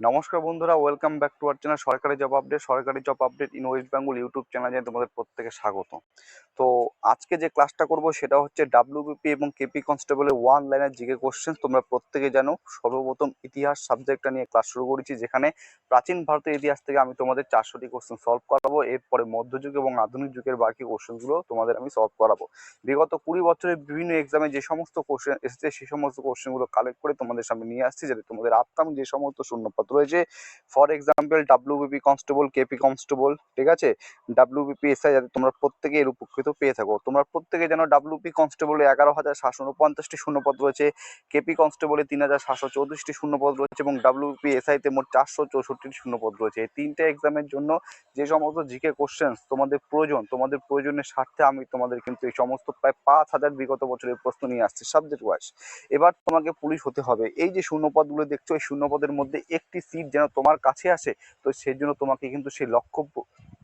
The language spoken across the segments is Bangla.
নমস্কার বন্ধুরা welcome back to our channel সরকারি জব আপডেট সরকারি job update in West Bengal YouTube চ্যানেলে তোমাদের প্রত্যেকে স্বাগত। তো আজকে যে ক্লাসটা করব সেটা হচ্ছে ডাব্লিউবিপি এবং কেপি কনস্টেবলের ওয়ান লাইনের জিকে কোশ্চেন তোমরা প্রত্যেকে জানো, সর্বপ্রথম ইতিহাস সাবজেক্টটা নিয়ে ক্লাস শুরু করেছি, যেখানে প্রাচীন ভারতের ইতিহাস থেকে আমি তোমাদের চারশোটি কোশ্চেন সলভ করাবো, এরপরে মধ্যযুগ এবং আধুনিক যুগের বাকি কোশ্চেনগুলো তোমাদের আমি সলভ করাবো। বিগত কুড়ি বছরের বিভিন্ন এক্সামে যে সমস্ত কোশ্চেন এসেছে সেই সমস্ত কোশ্চেনগুলো কালেক্ট করে তোমাদের সামনে নিয়ে আসছি, যাতে তোমাদের আপকামিং যে সমস্ত শূন্যপদ রয়েছে। For example WBP constable KP constable ঠিক আছে? ডাব্লিউবিপি এসআই যাতে তোমরা প্রত্যেকে এর উপকৃত পেয়ে থাকো। তোমরা প্রত্যেকে জানো ডাব্লিউপি কনস্টেবলে এগারো হাজার সাতশো উনপঞ্চাশটি শূন্যপদ রয়েছে কেপি কনস্টেবলে তিন হাজার সাতশো চৌত্রিশটি শূন্যপদ রয়েছে এবং ডাব্লিউপি এসআইতে মোট চারশো চৌষট্টিটি শূন্যপদ রয়েছে। এই তিনটে এক্সামের জন্য যে সমস্ত জিকে কোশ্চেন্স তোমাদের প্রয়োজন, তোমাদের প্রয়োজনের স্বার্থে আমি তোমাদের কিন্তু এই সমস্ত প্রায় পাঁচ হাজার বিগত বছরের প্রশ্ন নিয়ে আসছি। সাবজেক্ট ওয়াইজ এবার তোমাকে পুলিশ হতে হবে। এই যে শূন্যপদগুলো দেখছ, এই শূন্যপদের মধ্যে একটি সিট যেন তোমার কাছে আসে তো সেই জন্য তোমাকে কিন্তু সেই লক্ষ্য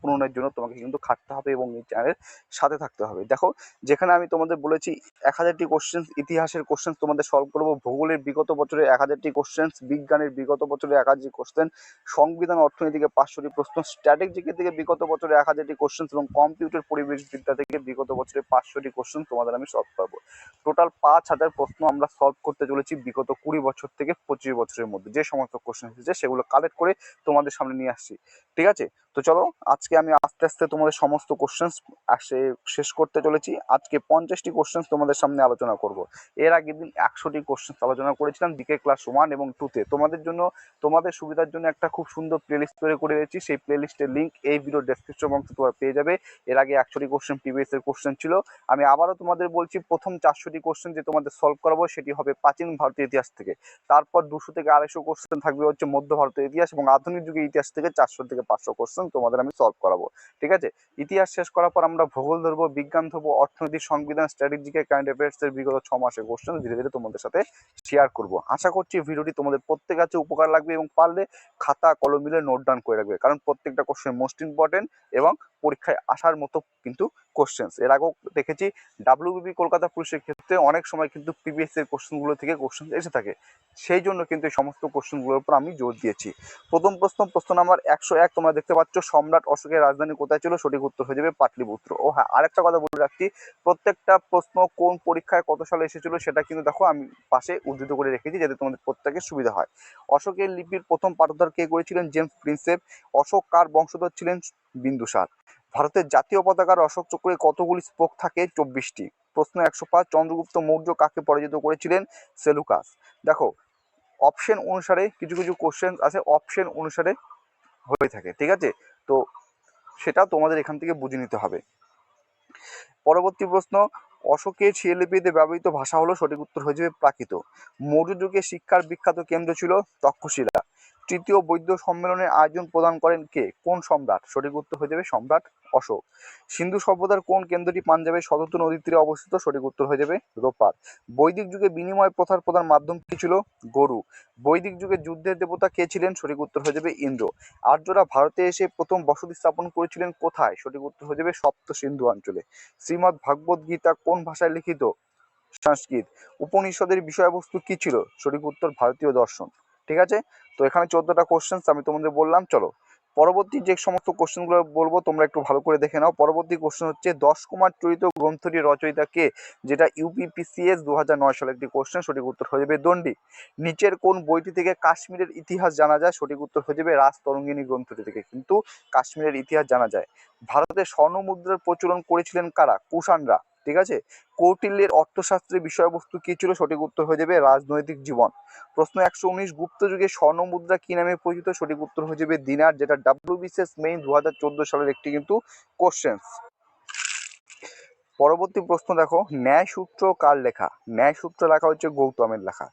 পূ- পূরণের জন্য তোমাকে কিন্তু খাটতে হবে এবং এই চ্যানেলের সাথে থাকতে হবে। দেখো, যেখানে আমি তোমাদের বলেছি এক হাজারটি কোশ্চেন ইতিহাসের কোশ্চেন তোমাদের সলভ করব। ভূগোলের বিগত বছরে এক হাজারটি কোশ্চেন বিজ্ঞানের বিগত বছরে এক হাজারটি কোশ্চেন সংবিধান, অর্থনীতিকে পাঁচশোটি প্রশ্ন স্ট্র্যাটেজিকে থেকে বিগত বছরে এক হাজারটি কোশ্চেন এবং কম্পিউটার পরিবেশ বিদ্যা থেকে বিগত বছরে পাঁচশোটি কোশ্চেন তোমাদের আমি সলভ করব। টোটাল পাঁচ হাজার প্রশ্ন আমরা সলভ করতে চলেছি বিগত কুড়ি বছর থেকে পঁচিশ বছরের মধ্যে। যে সমস্ত কোশ্চেন এসেছে সেগুলো কালেক্ট করে তোমাদের সামনে নিয়ে আসছি। ঠিক আছে? তো চলো, আজকে আমি আস্তে আস্তে তোমাদের সমস্ত কোশ্চেন্স আসে, শেষ করতে চলেছি। আজকে পঞ্চাশটি কোশ্চেন্স তোমাদের সামনে আলোচনা করব। এর আগের দিন একশোটি কোশ্চেন্স আলোচনা করেছিলাম দিকে ক্লাস ওয়ান এবং টুতে তোমাদের জন্য, তোমাদের সুবিধার জন্য একটা খুব সুন্দর প্লেলিস্ট তৈরি করে দিয়েছি। সেই প্লেলিস্টের লিঙ্ক এই ভিডিও ডেসক্রিপশন বক্সে তোমরা পেয়ে যাবে। এর আগে একশোটি কোশ্চেন প্রিভিয়াস এর কোশ্চেন ছিল। আমি আবারও তোমাদের বলছি, প্রথম চারশোটি কোশ্চেন যে তোমাদের সলভ করাবো সেটি হবে প্রাচীন ভারতীয় ইতিহাস থেকে। তারপর দুশো থেকে আড়াইশো কোশ্চেন থাকবে হচ্ছে মধ্য ভারতীয় ইতিহাস এবং আধুনিক যুগের ইতিহাস থেকে চারশো থেকে পাঁচশো কোশ্চেন তোমাদের আমি সলভ করাবো। ঠিক আছে? ইতিহাস শেষ করার পর আমরা ভূগোল ধরবো, বিজ্ঞান ধরবো, অর্থনীতি, সংবিধান স্ট্র্যাটেজিকে কারেন্ট অ্যাফেয়ার্স এর বিগত ছ মাসের কোশ্চেন ধীরে ধীরে তোমাদের সাথে শেয়ার করব। আশা করছি ভিডিওটি তোমাদের প্রত্যেক কাছে উপকার লাগবে এবং পারলে খাতা, কলম মিলে নোট ডাউন করে রাখবে। কারণ প্রত্যেকটা কোশ্চেন মোস্ট ইম্পর্টেন্ট এবং পরীক্ষায় আসার মতো কিন্তু কোশ্চেন্স এর আগেও দেখেছি ডাব্লিউবিপি কলকাতা পুলিশের ক্ষেত্রে অনেক সময় কিন্তু প্রিভিয়াস এর কোশ্চেনগুলো থেকে কোশ্চেন এসে থাকে। সেই জন্য কিন্তু এই সমস্ত কোশ্চেনগুলোর উপর আমি জোর দিয়েছি। প্রথম প্রশ্ন প্রশ্ন নাম্বার একশো এক তোমরা দেখতে পাচ্ছ, সম্রাট অশোকের রাজধানী কোথায় ছিল? সঠিক উত্তর হয়ে যাবে পাটলিপুত্র। ও হ্যাঁ আরেকটা কথা বলে রাখছি, প্রত্যেকটা প্রশ্ন কোন পরীক্ষায় কত সালে এসেছিল সেটা কিন্তু দেখো আমি পাশে উদ্ধৃত করে রেখেছি যাতে তোমাদের প্রত্যেকের সুবিধা হয়। অশোকের লিপির প্রথম পাঠোদ্ধার কে করেছিলেন? James Prinsep. অশোক কার বংশধর ছিলেন? বিন্দুসার। ভারতের জাতীয় পতাকার অশোক চক্রে কতগুলি স্পোক থাকে? চব্বিশটি। প্রশ্ন একশো পাঁচ, চন্দ্রগুপ্ত মৌর্য কাকে পরাজিত করেছিলেন? সেলুকাস দেখো অপশন অনুসারে কিছু কিছু কোশ্চেন আছে অপশন অনুসারে হয়ে থাকে, ঠিক আছে? তো সেটা তোমাদের এখান থেকে বুঝে নিতে হবে। পরবর্তী প্রশ্ন, অশোকের শিলালিপিতে ব্যবহৃত ভাষা হলো সঠিক উত্তর হয়ে যাবে প্রাকৃত। মৌর্য যুগে শিক্ষার বিখ্যাত কেন্দ্র ছিল তক্ষশিলা। তৃতীয় বৈদ্য সম্মেলনের আয়োজন প্রদান করেন কে? কোন সম্রাট? সঠিক উত্তর হয়ে যাবে সম্রাট অশোক। সিন্ধু সভ্যতার কোন কেন্দ্রটি পাঞ্জাবের শতত নদীর তীরে অবস্থিত? সঠিক উত্তর হয়ে যাবে রোপার। বৈদিক যুগে বিনিময় প্রথার প্রধান মাধ্যম কি ছিল? গরু। বৈদিক যুগে যুদ্ধের দেবতা কে ছিলেন? সঠিক উত্তর হয়ে যাবে ইন্দ্র। আর্যরা ভারতে এসে প্রথম বসতি স্থাপন করেছিলেন কোথায়? সঠিক উত্তর হয়ে যাবে সপ্ত সিন্ধু অঞ্চলে। শ্রীমদ্ ভাগবত গীতা কোন ভাষায় লিখিত? সংস্কৃত। উপনিষদের বিষয়বস্তু কি ছিল? সঠিক উত্তর ভারতীয় দর্শন। ঠিক আছে? তো এখানে চোদ্দটা কোশ্চেন আমি তোমাদের বললাম, চলো। পরবর্তী যে সমস্ত কোশ্চেনগুলো বলব, তোমরা একটু ভালো করে দেখে নাও। পরবর্তী কোশ্চেন হচ্ছে, দশ কুমার চরিত গ্রন্থটির রচয়িতা কে? যেটা ইউপিপিসিএস দু হাজার নয় সালে একটি কোশ্চেন সঠিক উত্তর হয়ে যাবে দণ্ডি। নিচের কোন বইটি থেকে কাশ্মীরের ইতিহাস জানা যায়? সঠিক উত্তর হয়ে যাবে রাজ তরঙ্গিনী গ্রন্থটি থেকে, কিন্তু কাশ্মীরের ইতিহাস জানা যায়। ভারতে স্বর্ণ মুদ্রার প্রচলন করেছিলেন কারা? কুষাণরা। ঠিক আছে? কৌটিল্যের অর্থশাস্ত্রের বিষয়বস্তু কি ছিল? সঠিক উত্তর হয়ে যাবে রাজনৈতিক জীবন। প্রশ্ন একশো উনিশ, গুপ্ত যুগে স্বর্ণ মুদ্রা কি নামে পরিচিত? সঠিক উত্তর হয়ে যাবে দিনার, যেটা ডাব্লিউবিসিএস মেইন দু হাজার চোদ্দ সালের একটি কিন্তু কোশ্চেন পরবর্তী প্রশ্ন দেখো ন্যায় সূত্র কার লেখা? ন্যায় সূত্র লেখা হচ্ছে গৌতমের লেখা।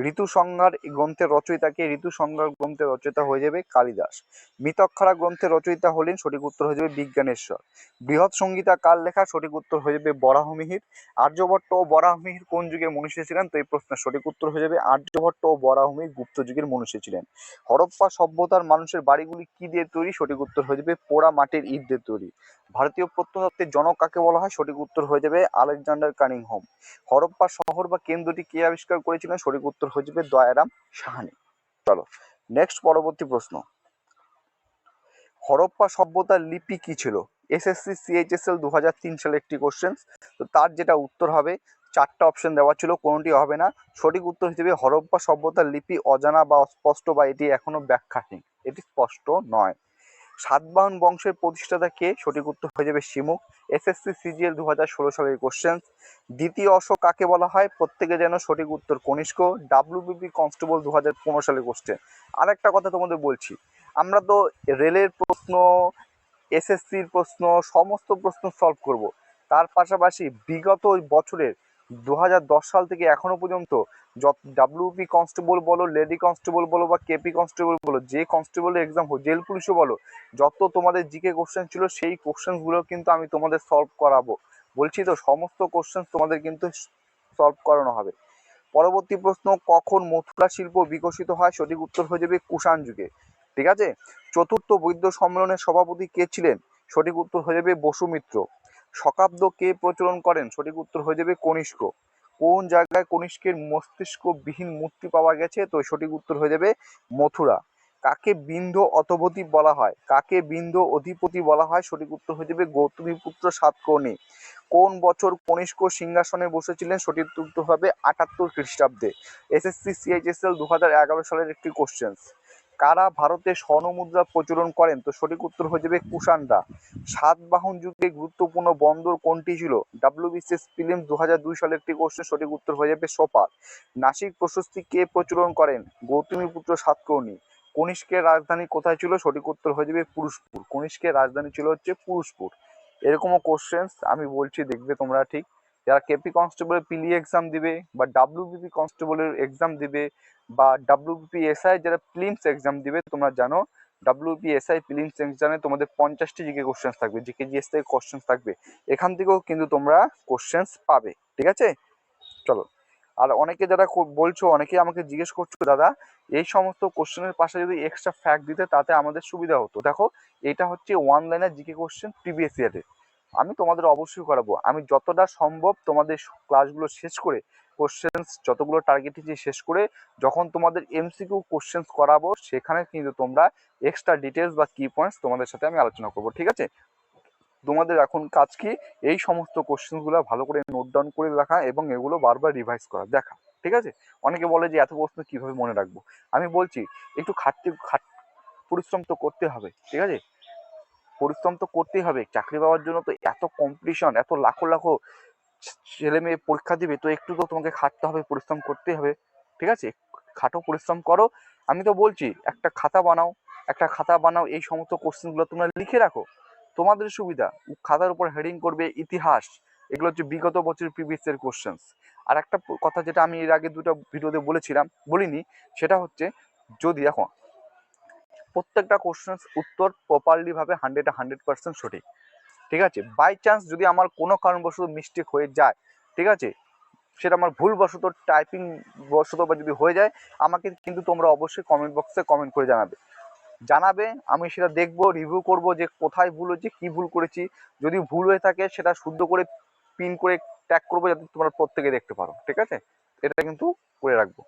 ঋতু সংজ্ঞার গ্রন্থের রচয়িতাকে ঋতু সংহার গ্রন্থের রচয়িতা হয়ে যাবে কালিদাস। মিতক্ষরা গ্রন্থের রচয়িতা হলেন সঠিক উত্তর হয়ে যাবে বিজ্ঞানেশ্বর। বৃহৎ সংগীতা কার লেখা? সঠিক উত্তর হয়ে যাবে বরাহমিহির আর্যভট্ট ও বরাহমিহির কোন যুগের মনীষী ছিলেন? তো এই প্রশ্নের সঠিক উত্তর হয়ে যাবে আর্যভট্ট ও বরাহমিহির গুপ্ত যুগের মনীষী ছিলেন। হরপ্পা সভ্যতার মানুষের বাড়িগুলি কি দিয়ে তৈরি? সঠিক উত্তর হয়ে যাবে পোড়া মাটির ইট দিয়ে তৈরি। ভারতীয় প্রত্নতত্ত্বের জনক কাকে বলা হয়? সঠিক উত্তর হয়ে যাবে আলেকজান্ডার কানিং হোম হরপ্পা শহর বা কেন্দ্রটি কে আবিষ্কার করেছিলেন? সঠিক উত্তর হয়ে যাবে দয়ারাম সাহানি। চলো নেক্সট পরবর্তী প্রশ্ন। হরপ্পা সভ্যতার লিপি কি ছিল? এসএসসি সিএইচএসএল দু হাজার তিন সালে একটি কোশ্চেন তো তার যেটা উত্তর হবে, চারটা অপশন দেওয়া ছিল, কোনোটি হবে না। সঠিক উত্তর হিসেবে হরপ্পা সভ্যতার লিপি অজানা বা অস্পষ্ট বা এটি এখনও ব্যাখ্যাহীন। এটি স্পষ্ট নয়। সাতবাহন বংশের প্রতিষ্ঠাতা কে সঠিক উত্তর হয়ে যাবে শিমুখ এসএসসি সিজিএল দু হাজার ষোলো সালের কোশ্চেন দ্বিতীয় অশোক কাকে বলা হয়? প্রত্যেকে যেন সঠিক উত্তর কনিষ্ক। ডাব্লিউবিপি কনস্টেবল দু হাজার পনেরো সালের কোশ্চেন আর একটা কথা তোমাদের বলছি। আমরা তো রেলের প্রশ্ন এসএসসির প্রশ্ন, সমস্ত প্রশ্ন সলভ করব। তার পাশাপাশি বিগত বছরের দু হাজার দশ সাল থেকে এখনও পর্যন্ত যত ডাব্লিউপি কনস্টেবল বলো লেডি কনস্টেবল বলো বা কেপি কনস্টেবল বলো, যে কনস্টেবলের এক্সাম জেল পুলিশও বলো, যত তোমাদের জিকে কোশ্চেন ছিল, সেই কোশ্চেনগুলো কিন্তু আমি তোমাদের সলভ করাবো। বলছি তো, সমস্ত কোশ্চেন তোমাদের কিন্তু সলভ করানো হবে। পরবর্তী প্রশ্ন, কখন মথুরা শিল্প বিকশিত হয়? সঠিক উত্তর হয়ে যাবে কুষাণ যুগে। ঠিক আছে? চতুর্থ বৈদ্য সম্মেলনের সভাপতি কে ছিলেন? সঠিক উত্তর হয়ে যাবে বসুমিত্র। শকাব্দ কে প্রচলন করেন? সঠিক উত্তর হয়ে যাবে কনিষ্ক। কোন জায়গায় কনিষ্কের মস্তিষ্কবিহীন মূর্তি পাওয়া গেছে? তো সঠিক উত্তর হয়ে যাবে মথুরা। কাকে বিন্ধ অতপতি বলা হয়? কাকে বিন্ধ অধিপতি বলা হয়? সঠিক উত্তর হয়ে যাবে গৌতমীপুত্র সাতকর্ণী। কোন বছর কনিষ্ক সিংহাসনে বসেছিলেন? সঠিক উত্তর হবে আটাত্তর খ্রিস্টাব্দে। এসএসসি সিএইচএসএল দু হাজার এগারো সালের একটি কোশ্চেন কারা ভারতে স্বর্ণমুদ্রা প্রচলন করেন? তো সঠিক উত্তর হয়ে যাবে কুষাণরা। সাতবাহন যুগে গুরুত্বপূর্ণ বন্দর কোনটি ছিল? ডাব্লিউবিসিএস ফিল্ম দু হাজার দুই সালের একটি কোশ্চেন সঠিক উত্তর হয়ে যাবে সোপার নাসিক প্রশস্তি কে প্রচলন করেন? গৌতমীপুত্র সাতকর্ণী। কনিষ্কের রাজধানী কোথায় ছিল? সঠিক উত্তর হয়ে যাবে পুরুষপুর। কনিষ্কের রাজধানী ছিল হচ্ছে পুরুষপুর। এরকমও কোশ্চেন্স আমি বলছি, দেখবে তোমরা ঠিক যারা কেপি কনস্টেবলের পিলি এক্সাম দিবে বা ডাব্লিউবিপি কনস্টেবলের এক্সাম দিবে বা ডাব্লিউবিপি এসআই যারা প্রিলিমস এক্সাম দিবে, তোমরা জানো ডাব্লিউপি এসআই প্রিলিমস এক্সামে তোমাদের পঞ্চাশটি জিকে কোশ্চেন্স থাকবে, জিকে জিএস থেকে কোশ্চেন্স থাকবে। এখান থেকেও কিন্তু তোমরা কোশ্চেন্স পাবে, ঠিক আছে? চলো। আর অনেকে যারা বলছো, অনেকে আমাকে জিজ্ঞেস করছ, দাদা, এই সমস্ত কোশ্চেনের পাশে যদি এক্সট্রা ফ্যাক্ট দিতে, তাতে আমাদের সুবিধা হতো? দেখো, এটা হচ্ছে ওয়ান লাইনের জিকে কোশ্চেন প্রিভিয়াস ইয়ারের আমি তোমাদের অবশ্যই করাবো। আমি যতটা সম্ভব তোমাদের ক্লাসগুলো শেষ করে কোশ্চেন্স যতগুলো টার্গেট দিয়েছি শেষ করে যখন তোমাদের এমসিকিউ কোশ্চেন্স করাবো, সেখানে কিন্তু তোমরা এক্সট্রা ডিটেলস বা কি পয়েন্টস তোমাদের সাথে আমি আলোচনা করব, ঠিক আছে? তোমাদের এখন কাজ কি? এই সমস্ত কোশ্চেনগুলো ভালো করে নোট ডাউন করে রাখা এবং এগুলো বারবার রিভাইজ করা, দেখা, ঠিক আছে? অনেকে বলে যে এত প্রশ্ন কীভাবে মনে রাখব? আমি বলছি, একটু খাটতে, খাট, পরিশ্রম তো করতে হবে, ঠিক আছে? পরিশ্রম তো করতেই হবে। চাকরি পাওয়ার জন্য তো এত কম্পিটিশন এত লাখো লাখো ছেলে মেয়ে পরীক্ষা দিবে, তো একটু তো তোমাকে খাটতে হবে, পরিশ্রম করতেই হবে। ঠিক আছে? খাটো পরিশ্রম করো। আমি তো বলছি, একটা খাতা বানাও, একটা খাতা বানাও, এই সমস্ত কোশ্চেনগুলো তোমরা লিখে রাখো। তোমাদের সুবিধা খাতার উপর হেডিং করবে ইতিহাস। এগুলো হচ্ছে বিগত বছরের প্রিভিয়াস এর কোশ্চেন্স আর একটা কথা যেটা আমি এর আগে দুটো ভিডিওতে বলেছিলাম, বলিনি, সেটা হচ্ছে যদি দেখো প্রত্যেকটা কোশ্চেন্স উত্তর প্রপারলি ভাবে হান্ড্রেড হান্ড্রেড পার্সেন্ট সঠিক। ঠিক আছে? বাই চান্স যদি আমার কোনো কারণবশত মিস্টেক হয়ে যায়, ঠিক আছে? সেটা আমার ভুলবশত টাইপিং বশত বা যদি হয়ে যায়, আমাকে কিন্তু তোমরা অবশ্যই কমেন্ট বক্সে কমেন্ট করে জানাবে। জানাবে, আমি সেটা দেখব রিভিউ করব যে কোথায় ভুল হয়েছে, কি ভুল করেছি। যদি ভুল হয়ে থাকে, সেটা শুদ্ধ করে পিন করে ট্যাগ করব যাতে তোমরা প্রত্যেকে দেখতে পারো। ঠিক আছে? এটা কিন্তু করে রাখব।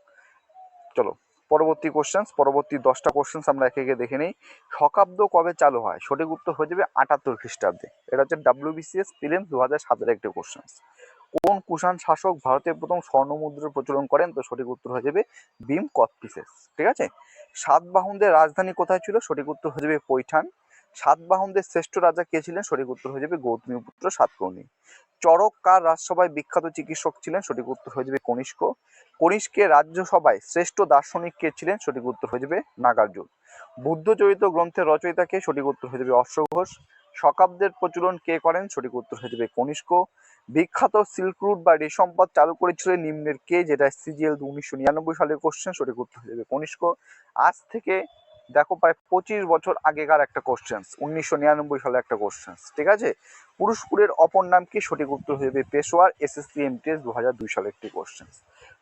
চলো। পরবর্তী কোশ্চেন্স পরবর্তী দশটা কোশ্চেন্স আমরা একে একে দেখে নিই। শকাব্দ কবে চালু হয়? সঠিক উত্তর হয়ে যাবে আটাত্তর খ্রিস্টাব্দে। এটা হচ্ছে ডাব্লিউবিসিএস প্রিলিমস দু হাজার সাতের একটি কোশ্চেন্স কোন কুষাণ শাসক ভারতের প্রথম স্বর্ণমুদ্রার প্রচলন করেন? তো সঠিক উত্তর হয়ে যাবে ভীম কথপিসেস ঠিক আছে? সাতবাহনদের রাজধানী কোথায় ছিল? সঠিক উত্তর হয়ে যাবে পৈঠান। সাতবাহনদের শ্রেষ্ঠ রাজা কে ছিলেন? সঠিক উত্তর হয়ে যাবে গৌতমীপুত্র সাতকর্ণী। চরক কার রাজসভায় বিখ্যাত চিকিৎসক ছিলেন? সঠিক উত্তর হয়ে যাবে কনিষ্ক। কনিষ্কের রাজ্যসভায় শ্রেষ্ঠ দার্শনিক কে ছিলেন? সঠিক উত্তর হয়ে যাবে নাগার্জুন। বুদ্ধচরিত গ্রন্থের রচয়িতা কে সঠিক উত্তর হয়ে যাবে অশ্বঘোষ শকাব্দের প্রচলন কে করেন? সঠিক উত্তর হয়ে যাবে কনিষ্ক। বিখ্যাত সিল্ক রুট বা রেশমপথ চালু করেছিলেন নিম্নের কে? যেটা সিজিএল উনিশশো নিরানব্বই সালের কোশ্চেন সঠিক উত্তর হয়ে যাবে কনিষ্ক। আজ থেকে দেখো প্রায় পঁচিশ বছর আগেকার একটা কোশ্চেন উনিশশো নিরানব্বই সালে একটা কোশ্চেন ঠিক আছে? পুরুষপুরের অপর নাম কি? সঠিক উত্তর হয়ে পেশোয়ার এসএসসি এমটিএস দু হাজার দুই সালের একটি কোশ্চেন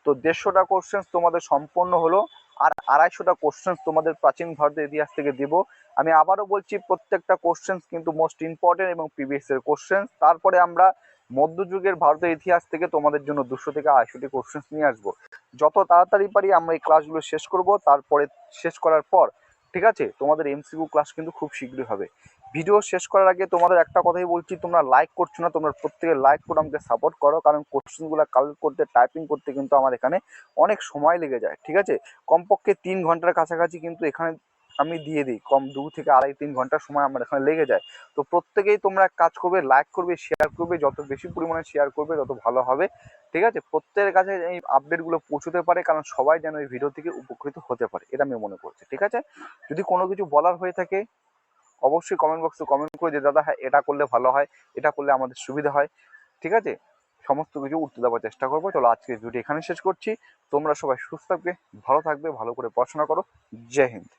তো দেড়শোটা কোশ্চেন তোমাদের সম্পন্ন হলো, আর আড়াইশোটা কোশ্চেন তোমাদের প্রাচীন ভারতের ইতিহাস থেকে দেব। আমি আবারও বলছি, প্রত্যেকটা কোশ্চেন কিন্তু মোস্ট ইম্পর্টেন্ট এবং প্রিভিয়াস এর কোশ্চেন তারপরে আমরা মধ্যযুগের ভারতের ইতিহাস থেকে তোমাদের জন্য দুশো থেকে আড়াইশোটি কোশ্চেন্স নিয়ে আসব। যত তাড়াতাড়ি পারি আমরা এই ক্লাসগুলো শেষ করব। তারপরে শেষ করার পর ঠিক আছে? তোমাদের এমসিকিউ ক্লাস কিন্তু খুব শীঘ্রই হবে। ভিডিও শেষ করার আগে তোমাদের একটা কথাই বলছি, তোমরা লাইক করছ না, তোমরা প্রত্যেকে লাইক করে, আমাকে সাপোর্ট করো, কারণ কোশ্চেনগুলো কালেক্ট করতে টাইপিং করতে কিন্তু আমার এখানে অনেক সময় লেগে যায়, ঠিক আছে? কমপক্ষে তিন ঘণ্টার কাছাকাছি কিন্তু এখানে আমি দিয়ে দিই, কম দু থেকে আড়াই তিন ঘণ্টা সময় আমার এখানে লেগে যায়। তো প্রত্যেকেই তোমরা কাজ করবে লাইক করবে শেয়ার করবে, যত বেশি পরিমাণে শেয়ার করবে, তত ভালো হবে। ঠিক আছে? প্রত্যেকের কাছে এই আপডেটগুলো পৌঁছতে পারে, কারণ সবাই যেন এই ভিডিও থেকে উপকৃত হতে পারে, এটা আমি মনে করছি, ঠিক আছে? যদি কোনো কিছু বলার হয়ে থাকে, অবশ্যই কমেন্ট বক্সে কমেন্ট করে যে, দাদা হ্যাঁ এটা করলে ভালো হয়, এটা করলে আমাদের সুবিধা হয়। ঠিক আছে? সমস্ত কিছু উত্তর দেওয়ার চেষ্টা করব। চলো আজকে ভিডিও এখানে শেষ করছি। তোমরা সবাই সুস্থ থাকবে, ভালো থাকবে, ভালো করে পড়াশোনা করো। জয় হিন্দ।